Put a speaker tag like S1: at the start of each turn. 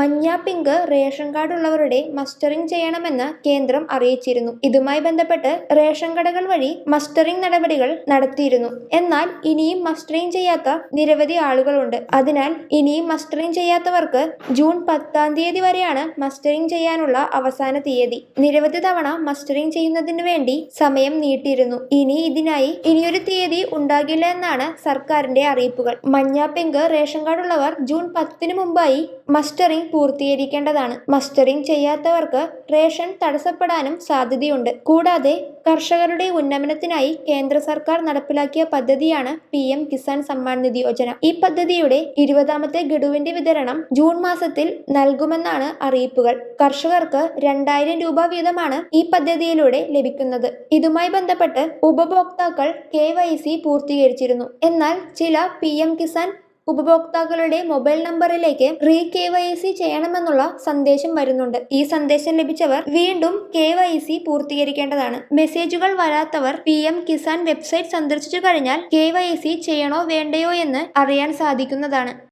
S1: മഞ്ഞ pink ration card ഉള്ളവരുടെ mustering ചെയ്യണമെന്ന് കേന്ദ്രം അറിയിച്ചിരുന്നു. ഇതുമായി ബന്ധപ്പെട്ട് റേഷൻ കടകൾ വഴി മസ്റ്ററിംഗ് നടപടികൾ നടത്തിയിരുന്നു. എന്നാൽ ഇനിയും മസ്റ്ററിംഗ് ചെയ്യാത്ത നിരവധി ആളുകളുണ്ട്. അതിനാൽ ഇനിയും മസ്റ്ററിംഗ് ചെയ്യാത്തവർക്ക് ജൂൺ പത്താം തീയതി വരെയാണ് മസ്റ്ററിംഗ് ചെയ്യാനുള്ള അവസാന തീയതി. നിരവധി തവണ മസ്റ്ററിംഗ് ചെയ്യുന്നതിന് വേണ്ടി സമയം നീട്ടിയിരുന്നു. ഇനി ഇതിനായി ഇനിയൊരു തീയതി ഉണ്ടാകില്ല എന്നാണ് സർക്കാരിന്റെ അറിയിപ്പുകൾ. മഞ്ഞ പിങ്ക് റേഷൻ കാർഡ് ഉള്ളവർ ജൂൺ പത്തിന് മുമ്പായി മസ്റ്ററിംഗ് പൂർത്തീകരിക്കേണ്ടതാണ്. മസ്റ്ററിംഗ് ചെയ്യാത്തവർക്ക് റേഷൻ തടസ്സപ്പെടാനും സാധ്യതയുണ്ട്. കൂടാതെ കർഷകരുടെ ഉന്നമനത്തിനായി കേന്ദ്ര സർക്കാർ നടപ്പിലാക്കിയ പദ്ധതിയാണ് പി എം കിസാൻ സമ്മാൻ നിധി യോജന. ഈ പദ്ധതിയുടെ ഇരുപതാമത്തെ ഗഡുവിന്റെ വിതരണം ജൂൺ മാസത്തിൽ നൽകുമെന്നാണ് അറിയിപ്പുകൾ. കർഷകർക്ക് രണ്ടായിരം രൂപ വീതമാണ് ഈ പദ്ധതിയിലൂടെ ലഭിക്കുന്നത്. ഇതുമായി ബന്ധപ്പെട്ട് ഉപഭോക്താക്കൾ കെ പൂർത്തീകരിച്ചിരുന്നു. എന്നാൽ ചില പി കിസാൻ ഉപഭോക്താക്കളുടെ മൊബൈൽ നമ്പറിലേക്ക് റീ കെ വൈ സി ചെയ്യണമെന്നുള്ള സന്ദേശം വരുന്നുണ്ട്. ഈ സന്ദേശം ലഭിച്ചവർ വീണ്ടും കെ വൈ സി പൂർത്തീകരിക്കേണ്ടതാണ്. മെസ്സേജുകൾ വരാത്തവർ പി എം കിസാൻ വെബ്സൈറ്റ് സന്ദർശിച്ചു കഴിഞ്ഞാൽ കെ വൈ സി ചെയ്യണോ വേണ്ടയോ എന്ന് അറിയാൻ സാധിക്കുന്നതാണ്.